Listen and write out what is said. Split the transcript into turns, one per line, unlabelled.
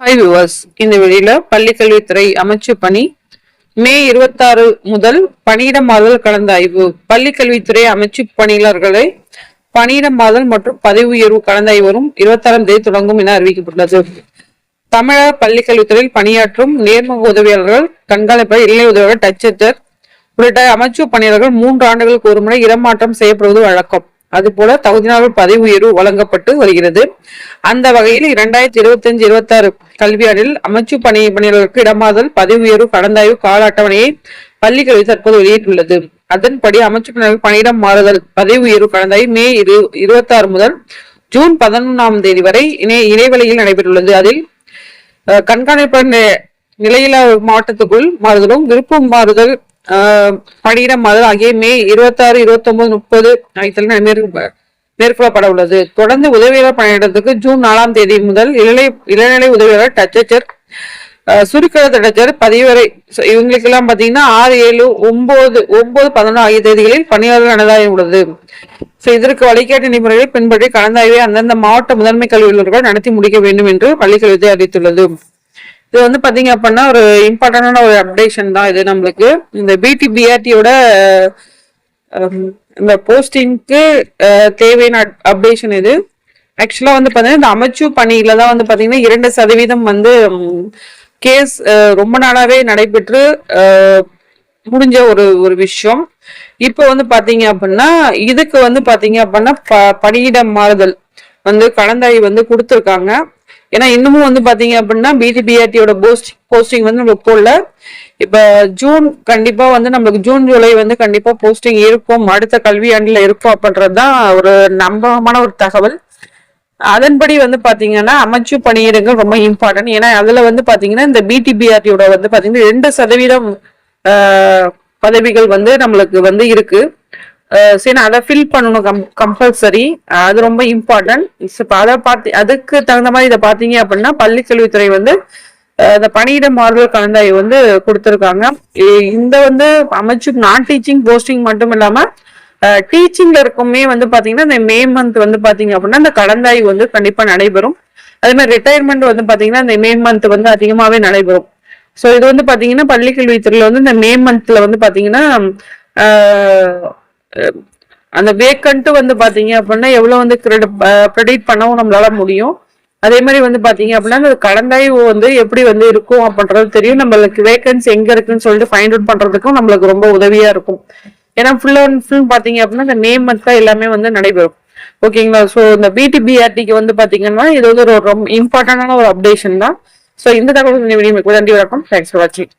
Hi viewers இந்த வெளியில பள்ளிக்கல்வித்துறை அமைச்சு பணி. மே இருபத்தாறு முதல் பணியிட மாதல் கலந்தாய்வு பள்ளிக்கல்வித்துறை அமைச்சு பணியாளர்களை பணியிட மாதல் மற்றும் பதவி உயர்வு கலந்த ஆய்வரும் இருபத்தாறாம் தேதி தொடங்கும் என அறிவிக்கப்பட்டுள்ளது. தமிழக பள்ளிக்கல்வித்துறையில் பணியாற்றும் நேர்முக உதவியாளர்கள் கண்காணிப்பாளர் இளநிலை உதவியாளர் டச்சர் உள்ளிட்ட அமைச்சு பணியாளர்கள் மூன்று ஆண்டுகளுக்கு ஒருமுறை இடமாற்றம் செய்யப்படுவது வழக்கம். அதுபோல நாள் பதவி உயர்வு வழங்கப்பட்டு வருகிறது. அந்த வகையில் இரண்டாயிரத்தி இருபத்தி அஞ்சு இருபத்தி ஆறு கல்வியாண்டில் அமைச்சு பணி பணியாளர்களுக்கு இடமாதல் பதவி உயர்வு கடந்தாய்வு கால அட்டவணையை பள்ளிக்கல்வி தற்போது வெளியிட்டுள்ளது. அதன்படி அமைச்சு பணியாளர்கள் பணியிடம் மாறுதல் பதவி உயர்வு கடந்தாய்வு மே இரு இருபத்தி ஆறு முதல் ஜூன் பதினொன்றாம் தேதி வரை இணை இடைவெளியில் நடைபெற்றுள்ளது. அதில் கண்காணிப்பு கண்காணிப்பாளர் நிலையில்லா மாவட்டத்துக்குள் மாறுதலும் விருப்பம் மாறுதல் அஹ், பணியிடம் ஆகிய மே இருபத்தாறு இருபத்தி ஒன்பது முப்பது ஆகியத்தில் மேற்கொள்ளப்பட உள்ளது தொடர்ந்து உதவியாளர் பணியிடத்துக்கு ஜூன் நாலாம் தேதி முதல் இளநிலை இளநிலை உதவியாளர் டச்சர் சுருக்கெழ தடச்சர் பதிவரை இவங்களுக்கெல்லாம் பாத்தீங்கன்னா ஆறு ஏழு ஒன்பது ஒன்பது பதினொன்று ஆகிய தேதிகளில் பணியாளர் அனதாயம் உள்ளது. இதற்கு வழிகாட்டு நெறிமுறைகளை பின்பற்றி கலந்தாய்வை அந்தந்த மாவட்ட முதன்மை கல்வி நடத்தி முடிக்க வேண்டும் என்று பள்ளிக்கல்வித்துறை அறிவித்துள்ளது. இது வந்து பாத்தீங்க அப்படின்னா ஒரு இம்பார்ட்டன்டான ஒரு அப்டேஷன் தான் இது நம்மளுக்கு. இந்த பிடி பிஆர்டியோட இந்த போஸ்டிங்க்கு தேவையான அப்டேஷன் இது. ஆக்சுவலா வந்து பாத்தீங்கன்னா இந்த அமைச்சு பணியில தான் வந்து பாத்தீங்கன்னா இரண்டு சதவீதம் வந்து கேஸ் ரொம்ப நாளாவே நடைபெற்று முடிஞ்ச ஒரு ஒரு விஷயம். இப்போ வந்து பாத்தீங்க அப்படின்னா இதுக்கு வந்து பாத்தீங்க அப்படின்னா ப- பணியிட மாறுதல் வந்து கலந்தாய் வந்து கொடுத்துருக்காங்க. ஏன்னா இன்னமும் வந்து பாத்தீங்க அப்படின்னா பிடிபிஆர்டியோட போஸ்ட் போஸ்டிங் வந்து நம்மளுக்கு போடல. இப்ப ஜூன் கண்டிப்பா வந்து நம்மளுக்கு ஜூன் ஜூலை வந்து கண்டிப்பா போஸ்டிங் இருக்கும். அடுத்த கல்வியாண்டுல இருக்கும் அப்படின்றதுதான் ஒரு நம்பகமான ஒரு தகவல். அதன்படி வந்து பாத்தீங்கன்னா அமைச்சு பணியிடங்கள் ரொம்ப இம்பார்ட்டன்ட் ஏன்னா அதுல வந்து பாத்தீங்கன்னா இந்த பிடிபிஆர்டியோட வந்து பாத்தீங்கன்னா ரெண்டு சதவீதம் பதவிகள் வந்து நம்மளுக்கு வந்து இருக்கு. சரி அதை ஃபில் பண்ணணும் கம் கம்பல்சரி அது ரொம்ப இம்பார்ட்டன்ட் அதை பார்த்து அதுக்கு தகுந்த மாதிரி இதை பார்த்தீங்க அப்படின்னா பள்ளிக்கல்வித்துறை வந்து இந்த பணியிட மாறுதல் கலந்தாய்வு வந்து கொடுத்துருக்காங்க. இந்த வந்து அமைச்சு நான் டீச்சிங் போஸ்டிங் மட்டும் இல்லாமல் டீச்சிங்ல இருக்குமே வந்து பாத்தீங்கன்னா இந்த மே மந்த் வந்து பாத்தீங்க அப்படின்னா இந்த கலந்தாய்வு வந்து கண்டிப்பா நடைபெறும். அதே மாதிரி ரிட்டையர்மெண்ட் வந்து பாத்தீங்கன்னா இந்த மே மந்த் வந்து அதிகமாவே நடைபெறும். ஸோ இது வந்து பாத்தீங்கன்னா பள்ளிக்கல்வித்துறையில வந்து இந்த மே மந்த்ல வந்து பாத்தீங்கன்னா அந்த வேக்கண்ட்டு வந்து பார்த்தீங்க அப்படின்னா எவ்வளோ வந்து ப்ரெடிக்ட் பண்ணவும் நம்மளால முடியும். அதே மாதிரி வந்து பார்த்தீங்க அப்படின்னா அந்த கடந்தாய்வு வந்து எப்படி வந்து இருக்கும் அப்படின்றது தெரியும். நம்மளுக்கு வேக்கன்ஸ் எங்கே இருக்குன்னு சொல்லிட்டு ஃபைண்ட் அவுட் பண்ணுறதுக்கும் நம்மளுக்கு ரொம்ப உதவியாக இருக்கும். ஏன்னா ஃபுல் அண்ட் ஃபுல் பார்த்தீங்க அப்படின்னா இந்த நேம் மந்த் தான் எல்லாமே வந்து நடைபெறும். ஓகேங்களா? ஸோ இந்த பிடிபிஆர்டிக்கு வந்து பார்த்தீங்கன்னா இது வந்து ஒரு ரொம்ப இம்பார்ட்டண்டான ஒரு அப்டேஷன் தான். ஸோ இந்த தகவல் இந்த நன்றி வணக்கம். தேங்க்ஸ் ஃபார் வாட்சிங்